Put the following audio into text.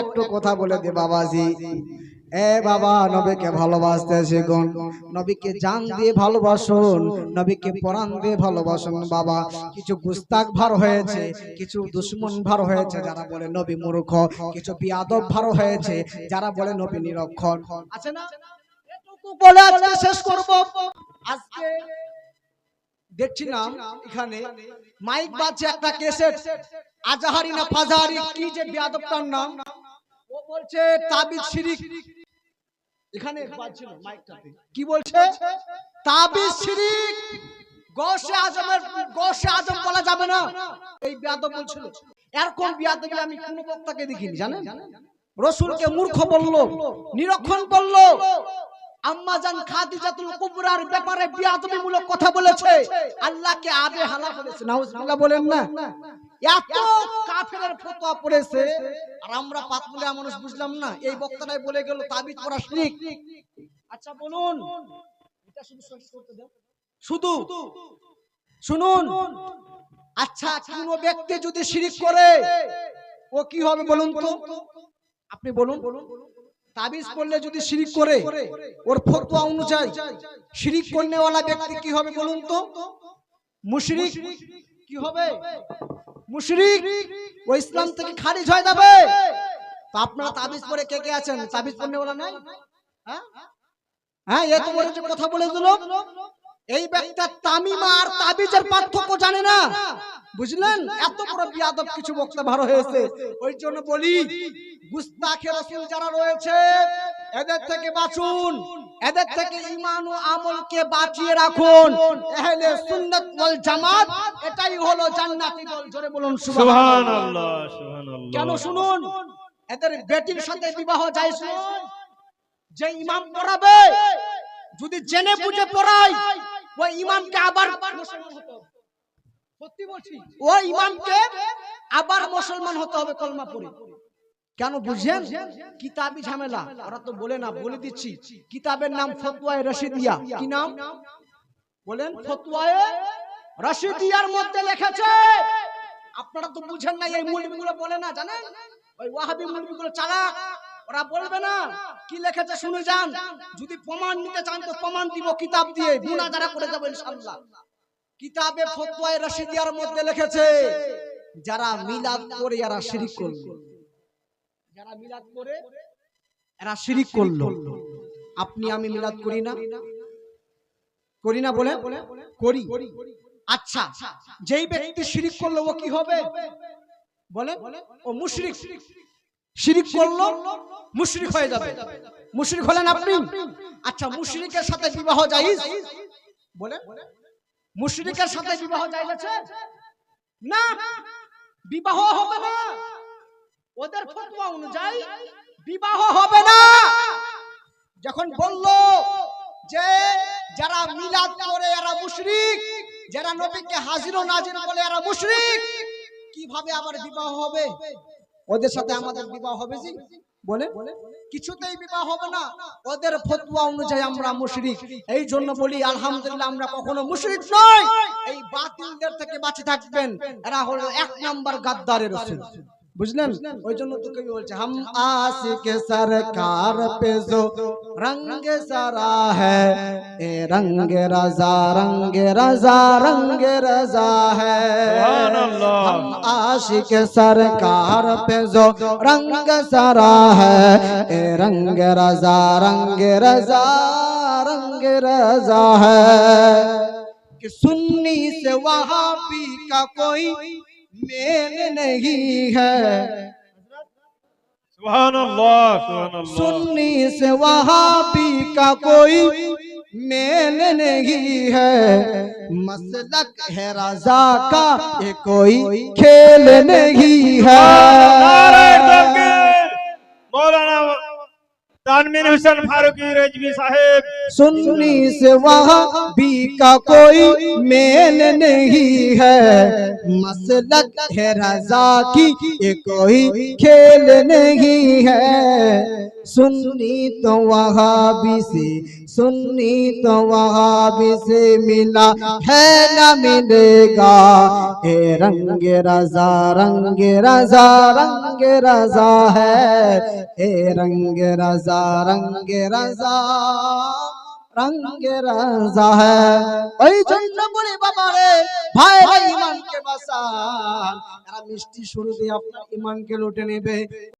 একটু কথা বলে দে বাবাজি। এ বাবা, নবীকে ভালোবাসতে শিখুন। নবীকে জান দিয়ে ভালোবাসুন, নবীকে পরাণ দিয়ে ভালোবাসুন বাবা। কিছু গুস্তাক ভার হয়েছে, কিছু দুশ্মন ভার হয়েছে, যারা বলে নবী মূর্খ। কিছু বিয়াদব ভার হয়েছে, যারা বলে নবী নিরক্ষণ আছে না? বলে আজকে শেষ করব। আজকে দেখছিলাম এখানে মাইক বাজছে একটা কেসেট আজাহারি না ফাজাহারি, কি যে বিয়াদবটার নাম? বলছে তাবিজ শিরিক। এখানে বাজছিল মাইকটাতে। কি বলছে? তাবিজ শিরিক। গৌসে আজমের গৌসে আজম বলা যাবে না। এই বিয়াদব বলছিল এরকম বিয়াদবি আমি কোন বক্তাকে দেখিনি জানেন? রসুলকে মূর্খ বলল নিরক্ষণ করল আম্মাজান খাদিজাতুল কুবরার ব্যাপারে বিয়াদবিমূলক কথা বলেছে। আল্লাহকে আবে হালা বলেছে। নাউজুবিল্লাহ বলেন না। এত কাফেরের ফতোয়া পড়েছে। আর আমরা পাতমুলিয়া মানুষ বুঝলাম না। এই বক্তাটাই বলে গেল তাবিজ পড়া শিরিক। আচ্ছা বলুন। এটা শুধু শেষ করতে দাও শুধু? শুনুন। আচ্ছা কোন ব্যক্তি যদি শিরিক করে ও কি হবে বলুন তো? আপনি বলুন। তাবিজ করলে যদি শিরিক করে ওর ফতোয়া অনুযায়ী শিরিক করনেওয়ালা ব্যক্তি কি হবে বলুন তো? মুশরিক কি হবে? মুশরিক ও ইসলাম থেকে খারিজ হয়ে যাবে। তো আপনারা তাবিজ পরে কে কে আছেন? তাবিজ করনেওয়ালা নাই? হ্যাঁ? হ্যাঁ? এত বড় যে কথা বলে দিল এই ব্যক্তিটা তামিমা আর তাবিজের পার্থক্য জানে না। বুঝলেন? এত বড় বিয়াদব কিছু বক্তা ভালো হয়েছে। ওই জন্য বলি গুস্তাখে রসুল যারা রয়েছে এদের থেকে বাঁচুন। এদের থেকে ইমান ও আমলকে বাঁচিয়ে রাখুন। এহলে সুন্নাত ওয়াল জামাত এটাই হলো জান্নাতি দল। জোরে বলুন সুবহানাল্লাহ সুবহানাল্লাহ। কেন শুনুন? এদের বেটির সাথে বিবাহ যায় শুনুন। যে ইমাম পড়াবে যদি জেনে বুঝে পড়ায় ওই ইমামকে আবার মুসলমান হতে হবে। ওই ইমামকে আবার মুসলমান হতে হবে কলমা পড়ে কেন বুঝছেন? কিতাবি ঝামেলা। ওরা তো বলে না, বলে দিচ্ছি। কিতাবের নাম ফতোয়ায়ে রশিদিয়া। কি নাম? বলেন, ফতোয়ায়ে রশিদিয়ার মধ্যে লিখেছে। আপনারা তো বুঝেন না এই মুলবিগুলো বলে না, জানেন? ওই ওয়াহাবি মুলবিগুলো চালাক। ওরা বলবে না, কি লেখেছে শুনে যান। যদি প্রমাণ নিতে চান, তো প্রমাণ দিব কিতাব দিয়ে। গুনাহ যারা করে যাবে, ইনশাআল্লাহ। কিতাবে ফতোয়ায়ে রশিদিয়ার মধ্যে লিখেছে, যারা মিলাদ করে এরা শিরিক করল। যারা মিলাদ করে এরা শিরিক করল। আপনি আমি মিলাদ করি না? করি না বলে? করি। আচ্ছা যেই ব্যক্তি শিরিক করল, ও কি হবে? বলে, ও মুশরিক। শিরিক করল, মুশরিক হয়ে যাবে। মুশরিক হলেন আপনি। আচ্ছা মুশরিকের সাথে বিবাহ জায়েজ? বলে মুশরিকের সাথে বিবাহ আছে না বিবাহ হবে না। ওদের ফতোয়া অনুযায়ী বিবাহ হবে না। যখন বলল যে যারা মিলাদ করে এরা মুশরিক যারা নবীকে হাজির ও নাজির বলে এরা মুশরিক কীভাবে আবার বিবাহ হবে? ওদের সাথে আমাদের বিবাহ হবে জি? বলে কিছুতেই বিবাহ হবে না। ওদের ফতোয়া অনুযায়ী আমরা মুশরিক। এই জন্য বলি, আলহামদুলিল্লাহ, আমরা কখনো মুশরিক নই। এই বাতিলদের থেকে বাঁচে থাকবেন। এরা হলো এক নাম্বার গাদ্দারের রসুল। বুঝলেন ওই জন্য তো ہم آس کے سرکار پہ زو رنگ سرا ہے اے رنگ رضا رنگ رضا رنگ رضا ہے۔ ہم عاشق سرکار پہ زو رنگ سرا ہے اے رنگ رضا رنگ رضا رنگ رضا ہے۔ کہ سنی سے وہاں بھی کا کوئی میل نہیں ہے۔ سبحان اللہ سنی سے وہابی کا کوئی میل نہیں ہے۔ مسلک ہے رضا کا یہ کوئی کھیل نہیں ہے۔ مولانا تانمین حسن فاروقی صاحب۔ سنی سے وہاں نبی کا کوئی مین نہیں ہے۔ مسلک ہے رضا کی، یہ کوئی کھیل نہیں ہے۔ سنی تو وہابی سے، سنی تو وہابی سے ملا ہے نہ ملے گا۔ اے رنگ رضا رنگ رضا رنگ رضا ہے۔ اے رنگ رضا رنگ رضا۔ রঙ্গে রাজা হ্যাঁ ওই জন্য বলি ভাইরা ইমানকে বাঁচান। মিষ্টি শুরু দিয়ে আপনার ইমানকে লুটে নেবে।